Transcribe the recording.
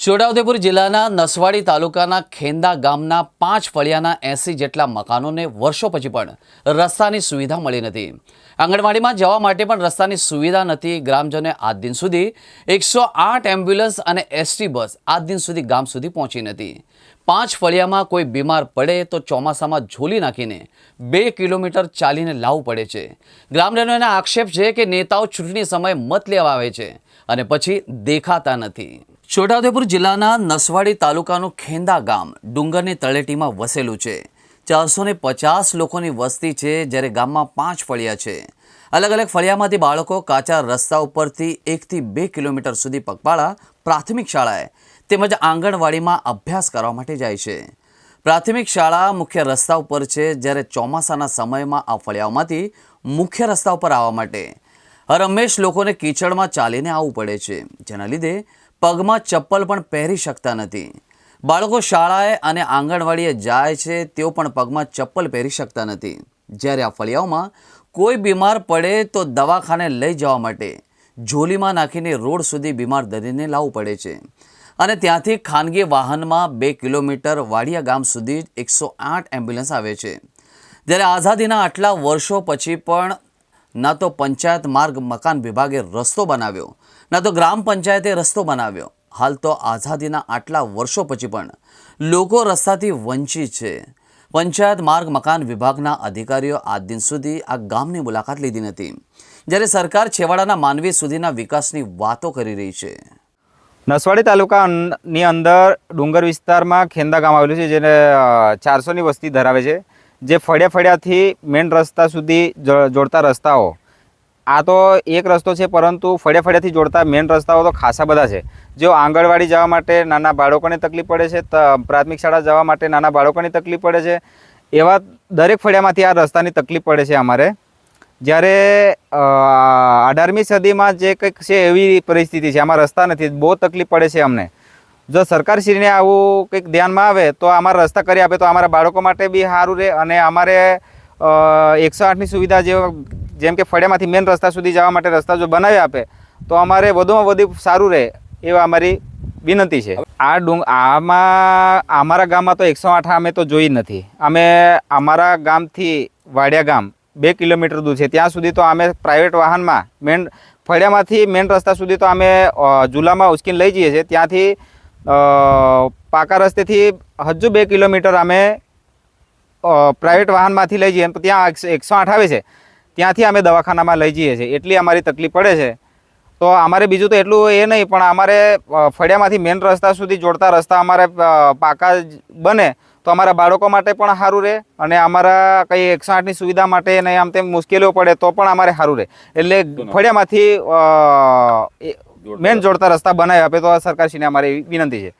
છોટાઉદેપુર જિલ્લાના નસવાડી તાલુકાના ખેંદા ગામના પાંચ ફળિયાના એંસી જેટલા મકાનોને વર્ષો પછી પણ રસ્તાની સુવિધા મળી નથી. આંગણવાડીમાં જવા માટે પણ રસ્તાની સુવિધા નથી. ગ્રામજનોએ આજ દિન સુધી એકસો આઠ એમ્બ્યુલન્સ અને એસટી બસ આજ દિન સુધી ગામ સુધી પહોંચી નથી. પાંચ ફળિયામાં કોઈ બીમાર પડે તો ચોમાસામાં ઝોલી નાખીને બે કિલોમીટર ચાલીને લાવવું પડે છે. ગ્રામજનોના આક્ષેપ છે કે નેતાઓ ચૂંટણી સમયે મત લેવા આવે છે અને પછી દેખાતા નથી. છોટાઉદેપુર જિલ્લાના નસવાડી તાલુકાનું ખેંદા ગામ ડુંગરની તળેટીમાં વસેલું છે. ચારસો ને પચાસ લોકોની વસ્તી છે જ્યારે ગામમાં પાંચ ફળિયા છે. અલગ અલગ ફળિયામાંથી બાળકો કાચા રસ્તા ઉપરથી એકથી બે કિલોમીટર સુધી પગપાળા પ્રાથમિક શાળાએ તેમજ આંગણવાડીમાં અભ્યાસ કરવા માટે જાય છે. પ્રાથમિક શાળા મુખ્ય રસ્તા ઉપર છે જ્યારે ચોમાસાના સમયમાં આ ફળિયાઓમાંથી મુખ્ય રસ્તા ઉપર આવવા માટે. હરમેશ લોકોને કીચડમાં ચાલીને આવવું પડે છે. જેના લીધે પગમાં ચપ્પલ પણ પહેરી શકતા નથી. બાળકો શાળાએ અને આંગણવાડીએ જાય છે, તેઓ પણ પગમાં ચપ્પલ પહેરી શકતા નથી. જ્યારે આ ફળિયાઓમાં કોઈ બીમાર પડે તો દવાખાને લઈ જવા માટે ઝોલીમાં નાખીને રોડ સુધી બીમાર દર્દીને લાવવું પડે છે. અને ત્યાંથી ખાનગી વાહનમાં બે કિલોમીટર વાડિયા ગામ સુધી એકસો આઠ એમ્બ્યુલન્સ આવે છે. જ્યારે આઝાદીના આટલા વર્ષો પછી પણ ના તો પંચાયત માર્ગ મકાન વિભાગે રસ્તો બનાવ્યો, ના તો ગ્રામ પંચાયતે રસ્તો બનાવ્યો. હાલ તો આઝાદીના આટલા વર્ષો પછી પણ લોકો રસ્તાથી વંચિત છે. પંચાયત માર્ગ મકાન વિભાગના અધિકારીઓ આજ દિન સુધી આ ગામની મુલાકાત લીધી નથી. જ્યારે સરકાર છેવાડાના માનવી સુધીના વિકાસની વાતો કરી રહી છે. નસવાડી તાલુકાની અંદર ડુંગર વિસ્તારમાં ખેંદા ગામ આવેલું છે, જેને ચારસોની વસ્તી ધરાવે છે. જે ફળિયા ફળિયાથી મેઇન રસ્તા સુધી જોડતા રસ્તાઓ. આ તો એક રસ્તો છે, પરંતુ ફળિયા ફળિયાથી જોડતા મેઇન રસ્તાઓ તો ખાસા બધા છે. જો આંગણવાડી જવા માટે નાના બાળકોને તકલીફ પડે છે પ્રાથમિક શાળા જવા માટે નાના બાળકોની તકલીફ પડે છે, એવા દરેક ફળિયામાંથી આ રસ્તાની તકલીફ પડે છે અમારે. જ્યારે અઢારમી સદીમાં જે કંઈક છે એવી પરિસ્થિતિ છે, આમાં રસ્તા નથી, બહુ તકલીફ પડે છે અમને. જો સરકારશ્રીને આવું કંઈક ધ્યાનમાં આવે તો અમારા રસ્તા કરી આપે તો અમારા બાળકો માટે બી સારું રહે અને અમારે એકસો આઠની સુવિધા જે જેમ કે ફળિયામાંથી મેઇન રસ્તા સુધી જવા માટે રસ્તા જો બનાવી આપે તો અમારે વધુમાં વધુ સારું રહે એવા અમારી વિનંતી છે. આ ડુંગ, આમાં, અમારા ગામમાં તો એકસો આઠ અમે તો જોઈ નથી. અમે અમારા ગામથી વાડિયા ગામ, બે કિલોમીટર દૂર છે. ત્યાં સુધી તો અમે પ્રાઇવેટ વાહનમાં મેન, ફળિયામાંથી મેન રસ્તા સુધી તો અમે ઝૂલામાં ઉચકીને લઈ જઈએ છીએ. ત્યાંથી પાકા રસ્તેથી હજુ બે કિલોમીટર અમે પ્રાઇવેટ વાહનમાંથી લઈ જઈએ તો ત્યાં એકસો- આઠ આવે છે. ત્યાંથી અમે દવાખાનામાં લઈ જઈએ છીએ. એટલી અમારી તકલીફ પડે છે. તો અમારે બીજું તો એટલું એ નહીં પણ અમારે ફળિયામાંથી મેન રસ્તા સુધી જોડતા રસ્તા અમારે પાકા બને તો અમારા બાળકો માટે પણ સારું રહે અને અમારા કંઈ એકસો આઠની સુવિધા માટે નહીં આમ તેમ મુશ્કેલીઓ પડે તો પણ અમારે સારું રહે. એટલે ફળિયામાંથી મેન જોડતા રસ્તા બનાવી આપે તો સરકારશ્રીને અમારી વિનંતી છે.